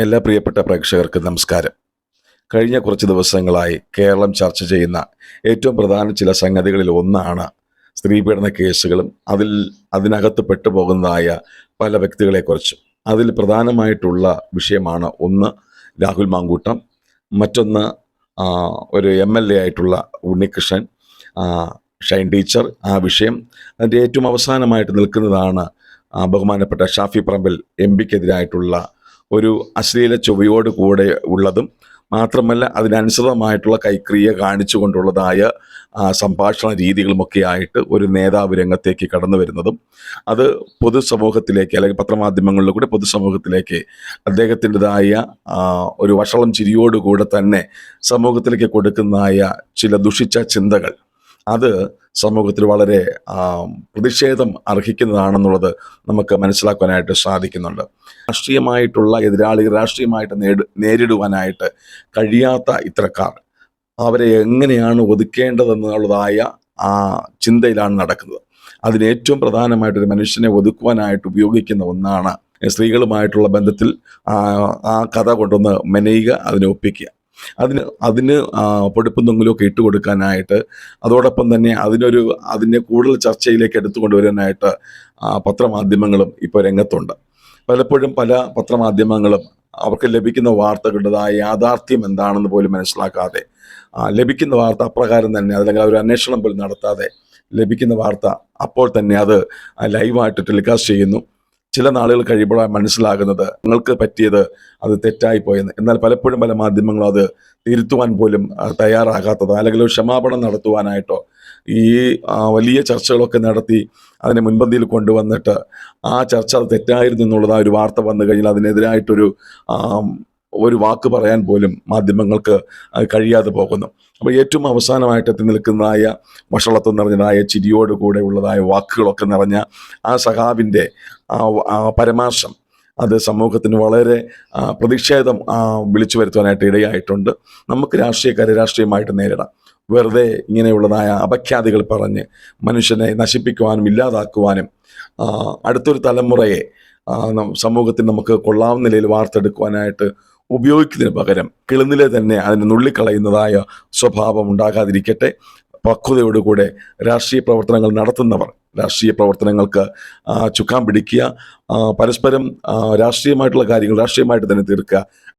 എല്ലാ പ്രിയപ്പെട്ട പ്രേക്ഷകർക്കും നമസ്കാരം. കഴിഞ്ഞ കുറച്ച് ദിവസങ്ങളായി കേരളം ചർച്ച ചെയ്യുന്ന ഏറ്റവും പ്രധാന ചില സംഗതികളിൽ ഒന്നാണ് സ്ത്രീപീഡന കേസുകളും അതിൽ അതിനകത്ത് പെട്ടുപോകുന്നതായ പല വ്യക്തികളെക്കുറിച്ചും. അതിൽ പ്രധാനമായിട്ടുള്ള വിഷയമാണ് ഒന്ന് രാഹുൽ മാങ്കൂട്ടം മറ്റൊന്ന് ഒരു എം എൽ എ ആയിട്ടുള്ള ഉണ്ണികൃഷ്ണൻ ഷൈൻ ടീച്ചർ. ആ വിഷയം അതിന്റെ ഏറ്റവും അവസാനമായിട്ട് നിൽക്കുന്നതാണ് ബഹുമാനപ്പെട്ട ഷാഫി പറമ്പിൽ എം പിക്കെതിരായിട്ടുള്ള ഒരു അശ്ലീല ചൊവ്വയോട് കൂടെ ഉള്ളതും മാത്രമല്ല അതിനനുസൃതമായിട്ടുള്ള കൈക്രിയ കാണിച്ചുകൊണ്ടുള്ളതായ സംഭാഷണ രീതികളുമൊക്കെ ആയിട്ട് ഒരു നേതാവ് രംഗത്തേക്ക് കടന്നു വരുന്നതും അത് പൊതുസമൂഹത്തിലേക്ക് അല്ലെങ്കിൽ പത്രമാധ്യമങ്ങളിൽ കൂടെ പൊതുസമൂഹത്തിലേക്ക് അദ്ദേഹത്തിന്റെതായ ഒരു വഷളം ചിരിയോടുകൂടെ തന്നെ സമൂഹത്തിലേക്ക് കൊടുക്കുന്നതായ ചില ദുഷിച്ച ചിന്തകൾ അത് സമൂഹത്തിൽ വളരെ പ്രതിഷേധം അർഹിക്കുന്നതാണെന്നുള്ളത് നമുക്ക് മനസ്സിലാക്കുവാനായിട്ട് സാധിക്കുന്നുണ്ട്. രാഷ്ട്രീയമായിട്ടുള്ള എതിരാളികൾ രാഷ്ട്രീയമായിട്ട് നേടി നേരിടുവാനായിട്ട് കഴിയാത്ത ഇത്തരക്കാർ അവരെ എങ്ങനെയാണ് ഒതുക്കേണ്ടതെന്നുള്ളതായ ആ ചിന്തയിലാണ് നടക്കുന്നത്. അതിന് ഏറ്റവും പ്രധാനമായിട്ട് ഒരു മനുഷ്യനെ ഒതുക്കുവാനായിട്ട് ഉപയോഗിക്കുന്ന ഒന്നാണ് സ്ത്രീകളുമായിട്ടുള്ള ബന്ധത്തിൽ ആ കഥ കൊണ്ടൊന്ന് മെനയുക അതിനെ ഒപ്പിക്കുക. അതിന് അതിന് പൊടിപ്പും തൊങ്ങലൊക്കെ ഇട്ട് കൊടുക്കാനായിട്ട് അതോടൊപ്പം തന്നെ അതിനൊരു അതിനെ കൂടുതൽ ചർച്ചയിലേക്ക് എടുത്തുകൊണ്ടുവരാനായിട്ട് പത്രമാധ്യമങ്ങളും ഇപ്പോൾ രംഗത്തുണ്ട്. പലപ്പോഴും പല പത്രമാധ്യമങ്ങളും അവർക്ക് ലഭിക്കുന്ന വാർത്തകളുടേതായ യാഥാർത്ഥ്യം എന്താണെന്ന് പോലും മനസ്സിലാക്കാതെ ലഭിക്കുന്ന വാർത്ത അപ്രകാരം തന്നെ അല്ലെങ്കിൽ ഒരു അന്വേഷണം പോലും നടത്താതെ ലഭിക്കുന്ന വാർത്ത അപ്പോൾ തന്നെ അത് ലൈവായിട്ട് ടെലികാസ്റ്റ് ചെയ്യുന്നു. ചില നാളുകൾ കഴിയുമ്പോഴാണ് മനസ്സിലാകുന്നത് നിങ്ങൾക്ക് പറ്റിയത് അത് തെറ്റായി പോയെന്ന് എന്നാൽ പലപ്പോഴും പല മാധ്യമങ്ങളും അത് തിരുത്തുവാൻ പോലും തയ്യാറാകാത്തത് അല്ലെങ്കിൽ ഒരു ക്ഷമാപണം നടത്തുവാനായിട്ടോ ഈ വലിയ ചർച്ചകളൊക്കെ നടത്തി അതിനെ മുൻപന്തിയിൽ കൊണ്ടുവന്നിട്ട് ആ ചർച്ച അത് തെറ്റായിരുന്നു എന്നുള്ളത് ആ ഒരു വാർത്ത വന്നു കഴിഞ്ഞാൽ അതിനെതിരായിട്ടൊരു ഒരു വാക്ക് പറയാൻ പോലും മാധ്യമങ്ങൾക്ക് കഴിയാതെ പോകുന്നു. അപ്പോൾ ഏറ്റവും അവസാനമായിട്ട് എത്തി നിൽക്കുന്നതായ വഷളത്വം നിറഞ്ഞതായ ചിരിയോട് കൂടെ ഉള്ളതായ വാക്കുകളൊക്കെ നിറഞ്ഞ ആ സഖാവിന്റെ ആ പരമാർശം അത് സമൂഹത്തിന് വളരെ പ്രതിഷേധം വിളിച്ചു വരുത്തുവാനായിട്ട് ഇടയായിട്ടുണ്ട്. നമുക്ക് രാഷ്ട്രീയക്കാരെ രാഷ്ട്രീയമായിട്ട് നേരിടാം. വെറുതെ ഇങ്ങനെയുള്ളതായ അപഖ്യാതികൾ പറഞ്ഞ് മനുഷ്യനെ നശിപ്പിക്കുവാനും ഇല്ലാതാക്കുവാനും അടുത്തൊരു തലമുറയെ സമൂഹത്തിൽ നമുക്ക് കൊള്ളാവുന്ന നിലയിൽ വാർത്തെടുക്കുവാനായിട്ട് ഉപയോഗിക്കുന്നതിന് പകരം കിളുന്നിലെ തന്നെ അതിനെ നുള്ളിക്കളയുന്നതായ സ്വഭാവം ഉണ്ടാകാതിരിക്കട്ടെ. പക്വതയോടുകൂടെ രാഷ്ട്രീയ പ്രവർത്തനങ്ങൾ നടത്തുന്നവർ രാഷ്ട്രീയ പ്രവർത്തനങ്ങൾക്ക് ചുക്കാൻ പിടിക്കുക പരസ്പരം രാഷ്ട്രീയമായിട്ടുള്ള കാര്യങ്ങൾ രാഷ്ട്രീയമായിട്ട് തന്നെ തീർക്കുക.